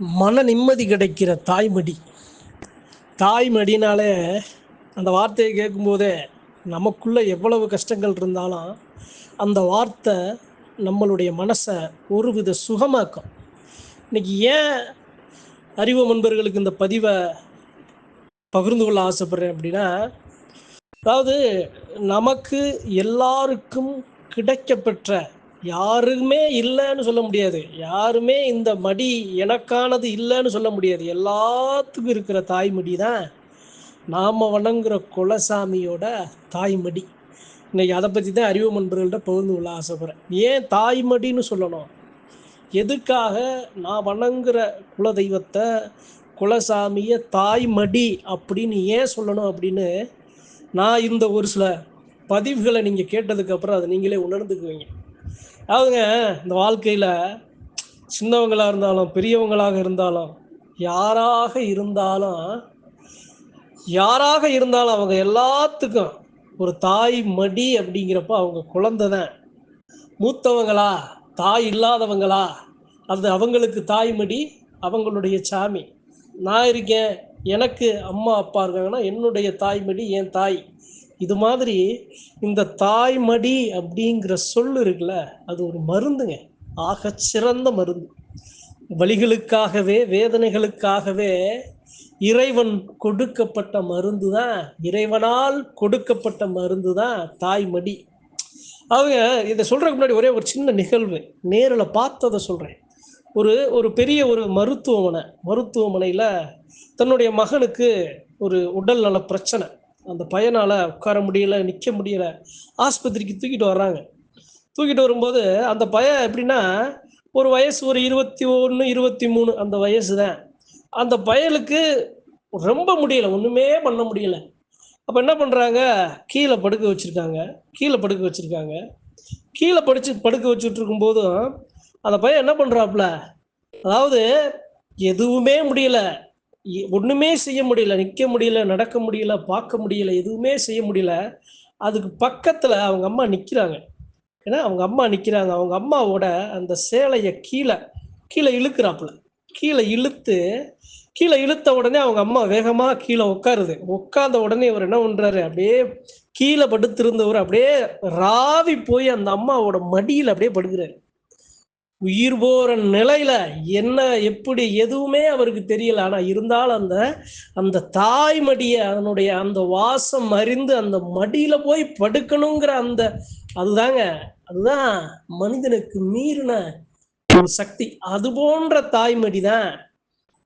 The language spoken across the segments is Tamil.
மன நிம்மதி கிடைக்கிற தாய்மடி. தாய்மடினாலே அந்த வார்த்தையை கேட்கும்போதே நமக்குள்ளே எவ்வளவு கஷ்டங்கள் இருந்தாலும் அந்த வார்த்தை நம்மளுடைய மனசை ஒருவித சுகமாக்கும். இன்றைக்கி ஏன் அறிவு நண்பர்களுக்கு இந்த பதிவை பகிர்ந்து கொள்ள ஆசைப்பட்றேன் அப்படின்னா அதாவது நமக்கு எல்லாருக்கும் கிடைக்கப்பெற்ற யாருமே இல்லைன்னு சொல்ல முடியாது. யாருமே இந்த மடி எனக்கானது இல்லைன்னு சொல்ல முடியாது. எல்லாத்துக்கும் இருக்கிற தாய்மடி தான் நாம் வணங்குற குலசாமியோட தாய்மடி. இன்னைக்கு அதை பற்றி தான் அறிவு நண்பர்கள்ட்ட பகிர்ந்து கொள்ள ஆசைப்படுறேன். ஏன் தாய்மடின்னு சொல்லணும்? எதுக்காக நான் வணங்குற குலதெய்வத்தை குலசாமியை தாய்மடி அப்படின்னு ஏன் சொல்லணும் அப்படின்னு நான் இந்த ஒரு சில பதிவுகளை நீங்கள் கேட்டதுக்கப்புறம் அதை நீங்களே உணர்ந்துக்குவீங்க. அதாவதுங்க இந்த வாழ்க்கையில் சின்னவங்களாக இருந்தாலும் பெரியவங்களாக இருந்தாலும் யாராக இருந்தாலும் யாராக இருந்தாலும் அவங்க எல்லாத்துக்கும் ஒரு தாய் மடி அப்படிங்கிறப்ப அவங்க குழந்தை தான் மூத்தவங்களா தாய் இல்லாதவங்களா அது அவங்களுக்கு தாய்மடி அவங்களுடைய சாமி. நான் இருக்கேன் எனக்கு அம்மா அப்பா இருக்காங்கன்னா என்னுடைய தாய்மடி என் தாய். இது மாதிரி இந்த தாய்மடி அப்படிங்கிற சொல் இருக்குல்ல அது ஒரு மருந்துங்க. ஆக சிறந்த மருந்து. வழிகளுக்காகவே வேதனைகளுக்காகவே இறைவன் கொடுக்கப்பட்ட மருந்து தான் இறைவனால் கொடுக்கப்பட்ட மருந்து தான் தாய்மடி. அவங்க இதை சொல்றதுக்கு முன்னாடி ஒரே ஒரு சின்ன நிகழ்வு. நேரில் பார்த்ததை சொல்கிறேன் ஒரு ஒரு பெரிய ஒரு மருத்துவமனை மருத்துவமனையில் தன்னுடைய மகனுக்கு ஒரு உடல் நல பிரச்சனை. அந்த பையனால் உட்கார முடியல நிற்க முடியல. ஆஸ்பத்திரிக்கு தூக்கிட்டு வர்றாங்க. தூக்கிட்டு வரும்போது அந்த பையன் எப்படின்னா ஒரு வயசு ஒரு இருபத்தி ஒன்று இருபத்தி மூணு அந்த வயசு தான் அந்த பயலுக்கு ரொம்ப முடியல ஒன்றுமே பண்ண முடியல. அப்போ என்ன பண்ணுறாங்க கீழே படுக்க வச்சுருக்காங்க. கீழே படுக்க வச்சுருக்காங்க. கீழே படிச்சு படுக்க வச்சுட்டு இருக்கும்போதும் அந்த பையன் என்ன பண்ணுறாப்புல அதாவது எதுவுமே முடியல. ஒன்றுமே செய்ய முடியல நிற்க முடியல நடக்க முடியல பார்க்க முடியல எதுவுமே செய்ய முடியல அதுக்கு பக்கத்தில் அவங்க அம்மா நிற்கிறாங்க ஏன்னா அவங்க அம்மா நிற்கிறாங்க அவங்க அம்மாவோட அந்த சேலையை கீழே கீழே இழுக்கிறாப்புல. கீழே இழுத்து கீழே இழுத்த உடனே அவங்க அம்மா வேகமாக கீழே உட்காருது. உட்கார்ந்த உடனே இவர் என்ன பண்ணுறாரு அப்படியே கீழே படுத்திருந்தவர் அப்படியே ராவி போய் அந்த அம்மாவோட மடியில் அப்படியே படுக்கிறாரு. உயிர் போற நிலையில என்ன எப்படி எதுவுமே அவருக்கு தெரியல. ஆனா இருந்தாலும் அந்த அந்த தாய்மடிய அதனுடைய அந்த வாசம் அறிந்து அந்த மடியில போய் படுக்கணுங்கிற அந்த அதுதாங்க அதுதான் மனிதனுக்கு மீறின ஒரு சக்தி. அது போன்ற தாய்மடி தான்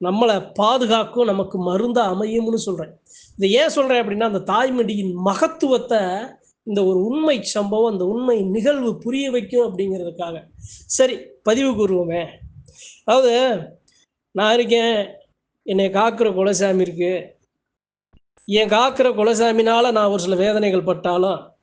நம்மளை பாதுகாக்கும் நமக்கு மருந்தா அமையும்னு சொல்றேன். இதை ஏன் சொல்றேன் அப்படின்னா அந்த தாய்மடியின் மகத்துவத்தை இந்த ஒரு உண்மை சம்பவம் அந்த உண்மை நிகழ்வு புரிய வைக்கும் அப்படிங்கிறதுக்காக. சரி பதிவு கூறுவோமே. அதாவது நான் இருக்கேன் என்னை காக்கிற குலசாமி இருக்கு. என் காக்கிற குலசாமினால நான் ஒரு சில வேதனைகள் பட்டாலும்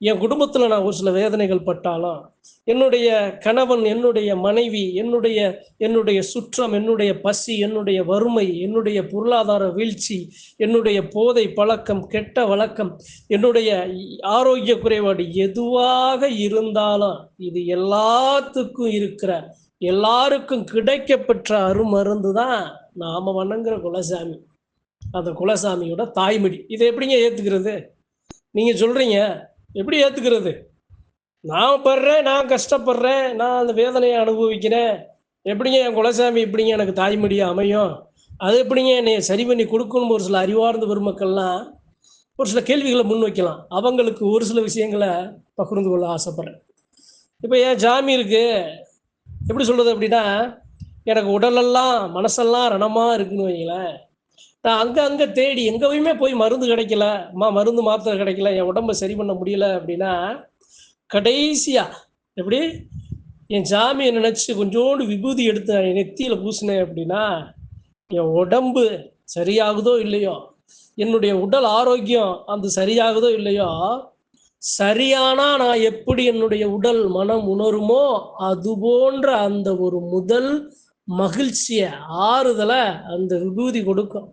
என் குடும்பத்தில் நான் ஒரு சில வேதனைகள் பட்டாலும் என்னுடைய கணவன் என்னுடைய மனைவி என்னுடைய என்னுடைய சுற்றம் என்னுடைய பசி என்னுடைய வறுமை என்னுடைய பொருளாதார வீழ்ச்சி என்னுடைய போதை பழக்கம் கெட்ட வழக்கம் என்னுடைய ஆரோக்கிய குறைபாடு எதுவாக இருந்தாலும் இது எல்லாத்துக்கும் இருக்கிற எல்லாருக்கும் கிடைக்கப்பெற்ற அருமருந்து தான் நாம வணங்குற குலசாமி. அந்த குலசாமியோட தாய்மடி. இதை எப்படிங்க ஏற்றுக்கிறது நீங்கள் சொல்கிறீங்க எப்படி ஏற்றுக்கிறது நான் படுறேன் நான் கஷ்டப்படுறேன் நான் அந்த வேதனையை அனுபவிக்கிறேன். எப்படிங்க என் குலசாமி எப்படிங்க எனக்கு தாய்மொழியாக அமையும்? அது எப்படிங்க என்னை சரி பண்ணி கொடுக்கணும் ஒரு சில அறிவார்ந்த பெருமக்கள்லாம் ஒரு சில கேள்விகளை முன் வைக்கலாம் அவங்களுக்கு ஒரு சில விஷயங்களை பகிர்ந்து கொள்ள ஆசைப்பட்றேன். இப்போ ஏன் ஜாமி இருக்கு. எப்படி சொல்கிறது அப்படின்னா எனக்கு உடலெல்லாம் மனசெல்லாம் ரணமாக இருக்குன்னு வைங்களேன். நான் அங்கே அங்கே தேடி எங்கேயுமே போய் மருந்து கிடைக்கல. மருந்து மாத்திரை கிடைக்கல. என் உடம்ப சரி பண்ண முடியல அப்படின்னா கடைசியா எப்படி? என் ஜாமியை நினைச்சு கொஞ்சோண்டு விபூதி எடுத்து என் நெத்தியில பூசினேன் அப்படின்னா என் உடம்பு சரியாகுதோ இல்லையோ? என்னுடைய உடல் ஆரோக்கியம் அந்த சரியாகுதோ இல்லையோ? சரியானா நான் எப்படி என்னுடைய உடல் மனம் உணருமோ அது போன்ற அந்த ஒரு முதல் மகிழ்ச்சியை ஆறுதலை அந்த விபூதி கொடுக்கும்.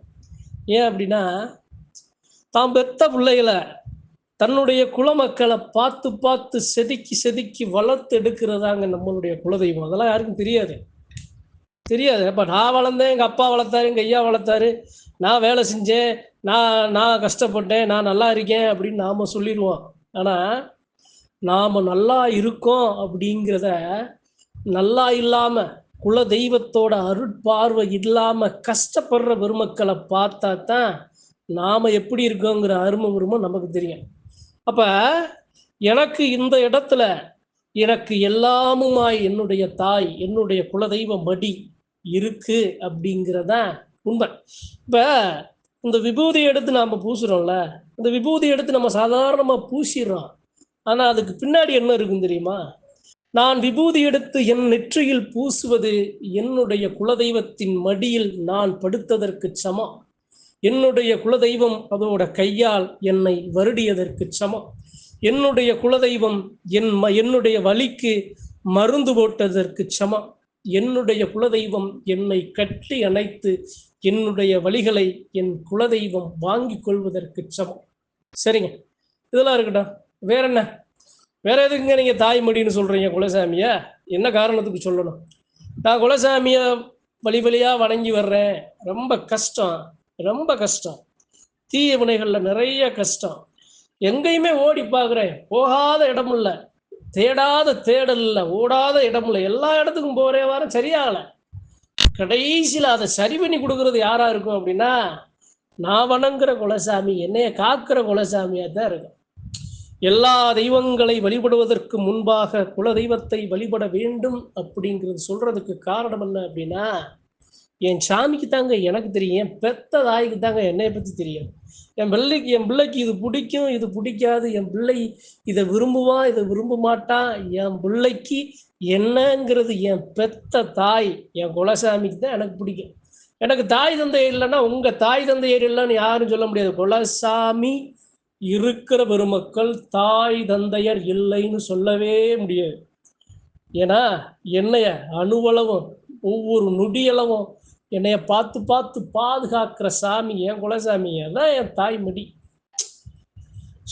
ஏன் அப்படின்னா தாம் பெத்த பிள்ளைகளை தன்னுடைய குலமக்களை பார்த்து பார்த்து செதுக்கி செதுக்கி வளர்த்து எடுக்கிறதாங்க நம்மளுடைய குலதெய்வம். அதெல்லாம் யாருக்கும் தெரியாது. தெரியாது. அப்போ நான் வளர்ந்தேன் எங்கள் அப்பா வளர்த்தாரு எங்கள் ஐயா வளர்த்தாரு. நான் வேலை செஞ்சேன் நான் நான் கஷ்டப்பட்டேன் நான் நல்லா இருக்கேன் அப்படின்னு நாம் சொல்லிடுவோம். ஆனால் நாம் நல்லா இருக்கோம் அப்படிங்கிறத நல்லா இல்லாமல் குல தெய்வத்தோட அருட்பார்வை இல்லாம கஷ்டப்படுற பெருமக்களை பார்த்தா தான் நாம எப்படி இருக்கோங்கிற அருமை உருமை நமக்கு தெரியும். அப்ப எனக்கு இந்த இடத்துல எனக்கு எல்லாமுமாய் என்னுடைய தாய் என்னுடைய குலதெய்வ மடி இருக்கு அப்படிங்கிறத உண்மை. இப்ப இந்த விபூதி எடுத்து நாம் பூசுறோம்ல இந்த விபூதி எடுத்து நம்ம சாதாரணமாக பூசிடுறோம். ஆனால் அதுக்கு பின்னாடி என்ன இருக்கும் தெரியுமா? நான் விபூதி எடுத்து என் நெற்றியில் பூசுவது என்னுடைய குலதெய்வத்தின் மடியில் நான் படுத்ததற்கு சமம். என்னுடைய குலதெய்வம் அதோட கையால் என்னை வருடியதற்கு சமம். என்னுடைய குலதெய்வம் என் ம என்னுடைய வழிக்கு மருந்து போட்டதற்கு சமம். என்னுடைய குலதெய்வம் என்னை கட்டி அணைத்து என்னுடைய வழிகளை என் குலதெய்வம் வாங்கி கொள்வதற்கு சமம். சரிங்க. இதெல்லாம் இருக்கட்டும். வேற என்ன? வேற எதுக்குங்க நீங்க தாய்மடின்னு சொல்றீங்க குலசாமிய? என்ன காரணத்துக்கு சொல்லணும்? நான் குலசாமிய வழி வழியா வணங்கி வர்றேன். ரொம்ப கஷ்டம். ரொம்ப கஷ்டம். தீய வினைகள்ல நிறைய கஷ்டம். எங்கேயுமே ஓடி பார்க்குறேன் போகாத இடம் இல்லை. தேடாத தேடல் இல்லை. ஓடாத இடம் இல்லை. எல்லா இடத்துக்கும் போகிற வாரம் சரியாகலை. கடைசியில் அதை சரி பண்ணி கொடுக்கறது யாராக இருக்கும் அப்படின்னா நான் வணங்குற குலசாமி என்னைய காக்கிற குலசாமியாக தான் இருக்கும். எல்லா தெய்வங்களை வழிபடுவதற்கு முன்பாக குல தெய்வத்தை வழிபட வேண்டும் அப்படிங்கிறது சொல்றதுக்கு காரணம் என்ன அப்படின்னா என் சாமிக்கு தாங்க எனக்கு தெரியும் என் பெத்த தாய்க்கு தாங்க என்னைய பத்தி தெரியும். என் பிள்ளைக்கு என் பிள்ளைக்கு இது பிடிக்கும் இது பிடிக்காது என் பிள்ளை இதை விரும்புவான் இதை விரும்ப மாட்டான் என் பிள்ளைக்கு என்னங்கிறது என் பெத்த தாய் என் குலசாமிக்கு தான் எனக்கு பிடிக்கும். எனக்கு தாய் தந்தையர் இல்லைன்னா உங்கள் தாய் தந்தையர் இல்லைன்னு யாரும் சொல்ல முடியாது. குலசாமி இருக்கிற பெருமக்கள் தாய் தந்தையர் இல்லைன்னு சொல்லவே முடியாது. ஏன்னா என்னைய அணுவளவும் ஒவ்வொரு நொடியளவும் என்னைய பார்த்து பார்த்து பாதுகாக்கிற சாமி என் குலசாமி தான் என் தாய்மடி.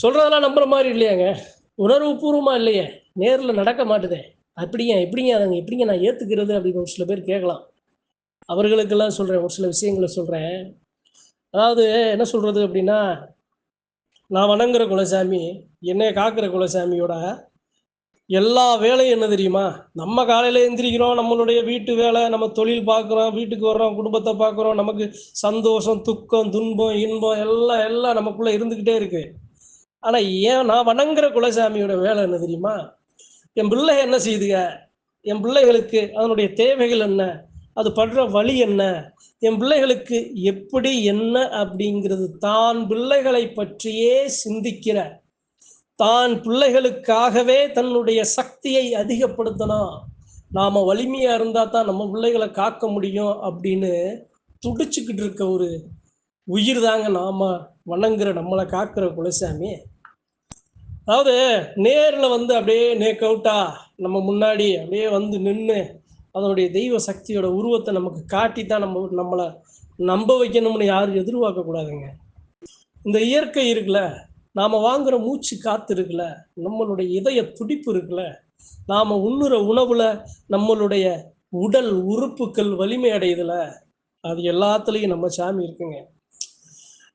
சொல்கிறதெல்லாம் நம்புற மாதிரி இல்லையாங்க. உணர்வு பூர்வமாக இல்லையே. நேரில் நடக்க மாட்டுதே. அப்படிங்க எப்படிங்க அதங்க எப்படிங்க நான் ஏற்றுக்கிறது அப்படின்னு ஒரு சில பேர் கேட்கலாம். அவர்களுக்கெல்லாம் சொல்கிறேன் ஒரு சில விஷயங்களை சொல்கிறேன் அதாவது என்ன சொல்கிறது அப்படின்னா நான் வணங்குற குலசாமி என்னை காக்கிற குலசாமியோட எல்லா வேலையும் என்ன தெரியுமா? நம்ம காலையில் எந்திரிக்கிறோம் நம்மளுடைய வீட்டு வேலை நம்ம தொழில் பார்க்குறோம் வீட்டுக்கு வர்றோம் குடும்பத்தை பார்க்குறோம் நமக்கு சந்தோஷம் துக்கம் துன்பம் இன்பம் எல்லாம் எல்லாம் நமக்குள்ளே இருந்துக்கிட்டே இருக்கு. ஆனால் ஏன் நான் வணங்குற குலசாமியோட வேலை என்ன தெரியுமா? என் பிள்ளை என்ன செய்யுதுங்க என் பிள்ளைகளுக்கு அதனுடைய தேவைகள் என்ன? அது படுற வழி என்ன? என் பிள்ளைகளுக்கு எப்படி என்ன அப்படிங்கிறது தான் பிள்ளைகளை பற்றியே சிந்திக்கிற தான் பிள்ளைகளுக்காகவே தன்னுடைய சக்தியை அதிகப்படுத்தணும் நாம வலிமையா இருந்தா தான் நம்ம பிள்ளைகளை காக்க முடியும் அப்படின்னு துடிச்சுக்கிட்டு இருக்க ஒரு உயிர் தாங்க நாம வணங்குற நம்மளை காக்கிற குலசாமி. அதாவது நேரில் வந்து அப்படியே நேக் அவுட்டா நம்ம முன்னாடி அப்படியே வந்து நின்று அதனுடைய தெய்வ சக்தியோட உருவத்தை நமக்கு காட்டி தான் நம்ம நம்மளை நம்ப வைக்கணும்னு யாரும் எதிர்பார்க்க கூடாதுங்க. இந்த இயற்கை இருக்குல்ல நாம் வாங்குகிற மூச்சு காத்து இருக்குல்ல நம்மளுடைய இதய துடிப்பு இருக்குல்ல நாம் உண்ணுற உணவுல நம்மளுடைய உடல் உறுப்புகள் வலிமை அடையுதுல அது எல்லாத்துலேயும் நம்ம சாமி இருக்குங்க.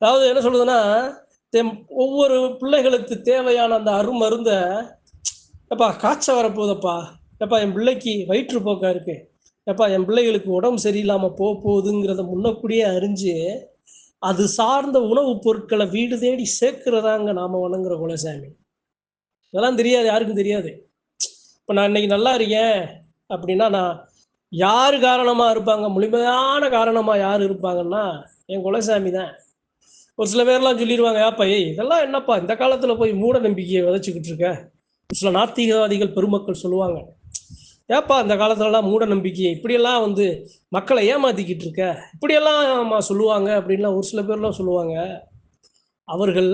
அதாவது என்ன சொல்லுதுன்னா தெம்- ஒவ்வொரு பிள்ளைகளுக்கு தேவையான அந்த அருமருந்தை எப்பா காய்ச்சல் வரப்போகுதப்பா எப்பா என் பிள்ளைக்கு வயிற்றுப்போக்கா இருக்கு. எப்பா என் பிள்ளைகளுக்கு உடம்பு சரியில்லாமல் போக போகுதுங்கிறத முன்னக்கூடியே அறிஞ்சு அது சார்ந்த உணவுப் பொருட்களை வீடு தேடி சேர்க்கிறதாங்க நாம வணங்குற குலசாமி. இதெல்லாம் தெரியாது யாருக்கும் தெரியாது. இப்போ நான் இன்னைக்கு நல்லா இருக்கேன் அப்படின்னா நான் யார் காரணமாக இருப்பாங்க முழுமையான காரணமாக யார் இருப்பாங்கன்னா என் குலசாமி தான். ஒரு சில பேர்லாம் சொல்லிடுவாங்க ஏப்பா ஏய் இதெல்லாம் என்னப்பா இந்த காலத்தில் போய் மூட நம்பிக்கையை விதைச்சிக்கிட்டு இருக்க? சில நாத்திகவாதிகள் பெருமக்கள் சொல்லுவாங்க ஏப்பா அந்த காலத்துலலாம் மூட நம்பிக்கை? இப்படியெல்லாம் வந்து மக்களை ஏமாத்திக்கிட்டு இருக்க? இப்படியெல்லாம் சொல்லுவாங்க அப்படின்லாம் ஒரு சில பேர்லாம் சொல்லுவாங்க. அவர்கள்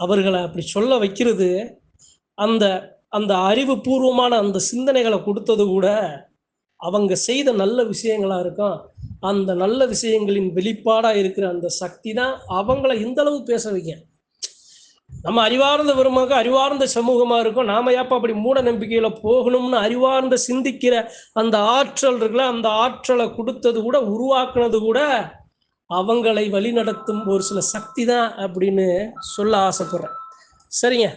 அவர்களை அப்படி சொல்ல வைக்கிறது அந்த அந்த அறிவுபூர்வமான அந்த சிந்தனைகளை கொடுத்தது கூட அவங்க செய்த நல்ல விஷயங்களாக இருக்கும். அந்த நல்ல விஷயங்களின் வெளிப்பாடாக இருக்கிற அந்த சக்தி தான் அவங்கள இந்த அளவு பேச வைக்க நம்ம அறிவார்ந்த பெருமக்கள் அறிவார்ந்த சமூகமா இருக்கும். நாம ஏப்பா அப்படி மூட நம்பிக்கையில போகணும்னு அறிவார்ந்த சிந்திக்கிற அந்த ஆற்றல் இருக்குல்ல அந்த ஆற்றலை கொடுத்தது கூட உருவாக்குனது கூட அவங்களை வழிநடத்தும் ஒரு சில சக்தி தான் அப்படின்னு சொல்ல ஆசைப்படுறேன். சரிங்க.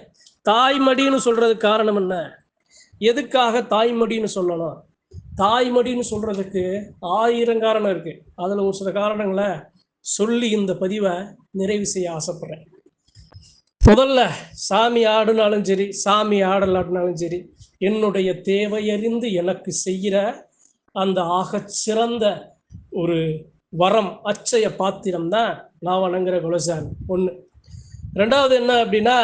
தாய்மடின்னு சொல்றதுக்கு காரணம் என்ன? எதுக்காக தாய்மடின்னு சொல்லணும்? தாய்மடின்னு சொல்றதுக்கு ஆயிரம் காரணம் இருக்கு. அதுல ஒரு சில காரணங்களை சொல்லி இந்த பதிவை நிறைவு செய்ய ஆசைப்படுறேன். முதல்ல சாமி ஆடுனாலும் சரி சாமி ஆடலாடினாலும் சரி என்னுடைய தேவையறிந்து எனக்கு செய்கிற அந்த ஆகச் சிறந்த ஒரு வரம் அச்சய பாத்திரம் தான் நான் வணங்குற குலசாமி. ஒன்று ரெண்டாவது என்ன அப்படின்னா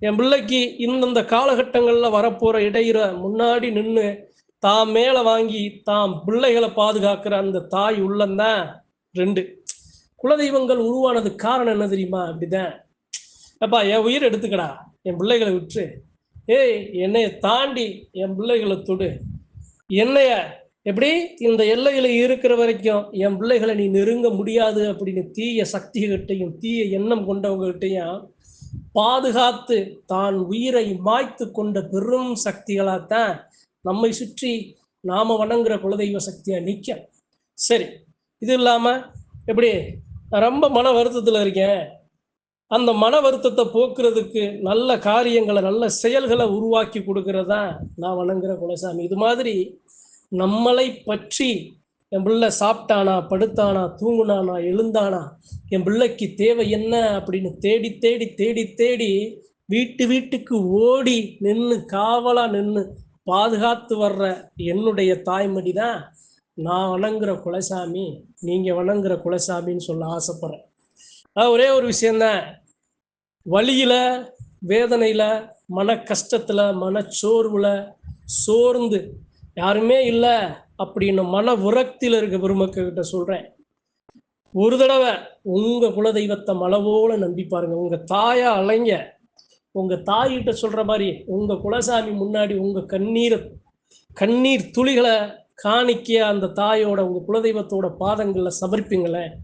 என் பிள்ளைக்கு இந்தந்த காலகட்டங்களில் வரப்போகிற இடையிற முன்னாடி நின்று தாம் மேலே வாங்கி தாம் பிள்ளைகளை பாதுகாக்கிற அந்த தாய் உள்ளந்தான் ரெண்டு. குலதெய்வங்கள் உருவானது காரணம் என்ன தெரியுமா? அப்படிதான். அப்பா என் உயிர் எடுத்துக்கடா. என் பிள்ளைகளை விட்டுரு ஏய் என்னைய தாண்டி என் பிள்ளைகளை தொடு. என்னைய எப்படி? இந்த எல்லையில் இருக்கிற வரைக்கும் என் பிள்ளைகளை நீ நெருங்க முடியாது அப்படின்னு தீய சக்திகிட்டையும் தீய எண்ணம் கொண்டவங்ககிட்டையும் பாதுகாத்து தான் உயிரை மாய்த்து கொண்ட பெரும் சக்திகளாகத்தான் நம்மை சுற்றி நாம வணங்குற குலதெய்வ சக்தியாக நிற்க சரி இது இல்லாமல் எப்படி? நான் ரொம்ப மன வருத்தத்தில் இருக்கேன். அந்த மன வருத்தத்தை போக்குறதுக்கு நல்ல காரியங்களை நல்ல செயல்களை உருவாக்கி கொடுக்கறதா நான் வணங்குற குலசாமி. இது மாதிரி நம்மளை பற்றி என் பிள்ளை சாப்பிட்டானா படுத்தானா தூங்குனானா எழுந்தானா என் பிள்ளைக்கு தேவை என்ன அப்படின்னு தேடி தேடி தேடி தேடி வீட்டு வீட்டுக்கு ஓடி நின்று காவலாக நின்று பாதுகாத்து வர்ற என்னுடைய தாய்மடி தான் நான் வணங்குற குலசாமி. நீங்கள் வணங்குற குலசாமின்னு சொல்ல ஆசைப்பட்றேன். ஒரே ஒரு விஷயந்தான் வழியில் வேதனையில் மன கஷ்டத்தில் மனச்சோர்வில் சோர்ந்து யாருமே இல்லை அப்படின்னு மன உரக்தியில் இருக்க பெருமக்கிட்ட சொல்கிறேன் ஒரு தடவை உங்கள் குலதெய்வத்தை மலவோல நம்பி பாருங்கள் உங்கள் தாயை அலைங்க. உங்கள் தாயிட்ட சொல்கிற மாதிரி உங்கள் குலசாமி முன்னாடி உங்கள் கண்ணீரை கண்ணீர் துளிகளை காணிக்க அந்த தாயோட உங்கள் குலதெய்வத்தோட பாதங்களில் சமர்ப்பிங்களேன்.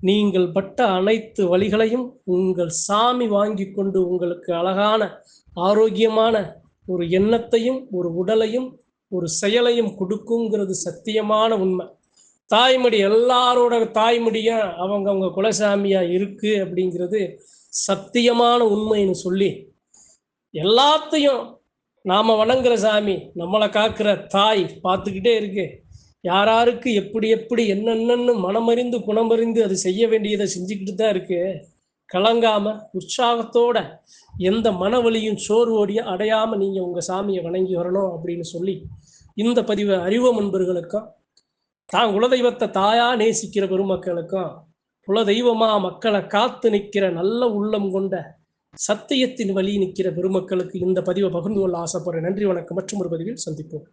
நீங்கள் பட்ட அனைத்து வழிகளையும் உங்கள் சாமி வாங்கி கொண்டு உங்களுக்கு அழகான ஆரோக்கியமான ஒரு எண்ணத்தையும் ஒரு உடலையும் ஒரு செயலையும் கொடுக்குங்கிறது சத்தியமான உண்மை. தாய்மடி எல்லாரோட தாய்மடியும் அவங்கவுங்க குலசாமியா இருக்கு அப்படிங்கிறது சத்தியமான உண்மைன்னு சொல்லி எல்லாத்தையும் நாம வணங்குற சாமி நம்மளை காக்கிற தாய் பார்த்துக்கிட்டே இருக்கு. யாராருக்கு எப்படி எப்படி என்னென்னு மனமறிந்து குணமறிந்து அது செய்ய வேண்டியதை செஞ்சுக்கிட்டு தான் இருக்கு. கலங்காம உற்சாகத்தோட எந்த மனவழியும் சோர்வோடியும் அடையாம நீங்க உங்க சாமியை வணங்கி வரணும் அப்படின்னு சொல்லி இந்த பதிவை அறிவு நண்பர்களுக்கும் தான் குலதெய்வத்தை தாயா நேசிக்கிற பெருமக்களுக்கும் குலதெய்வமா மக்களை காத்து நிற்கிற நல்ல உள்ளம் கொண்ட சத்தியத்தின் வழி நிற்கிற பெருமக்களுக்கு இந்த பதிவை பகிர்ந்து கொள்ள ஆசைப்படுறேன். நன்றி வணக்கம். மற்றும் ஒரு பதிவில் சந்திப்போம்.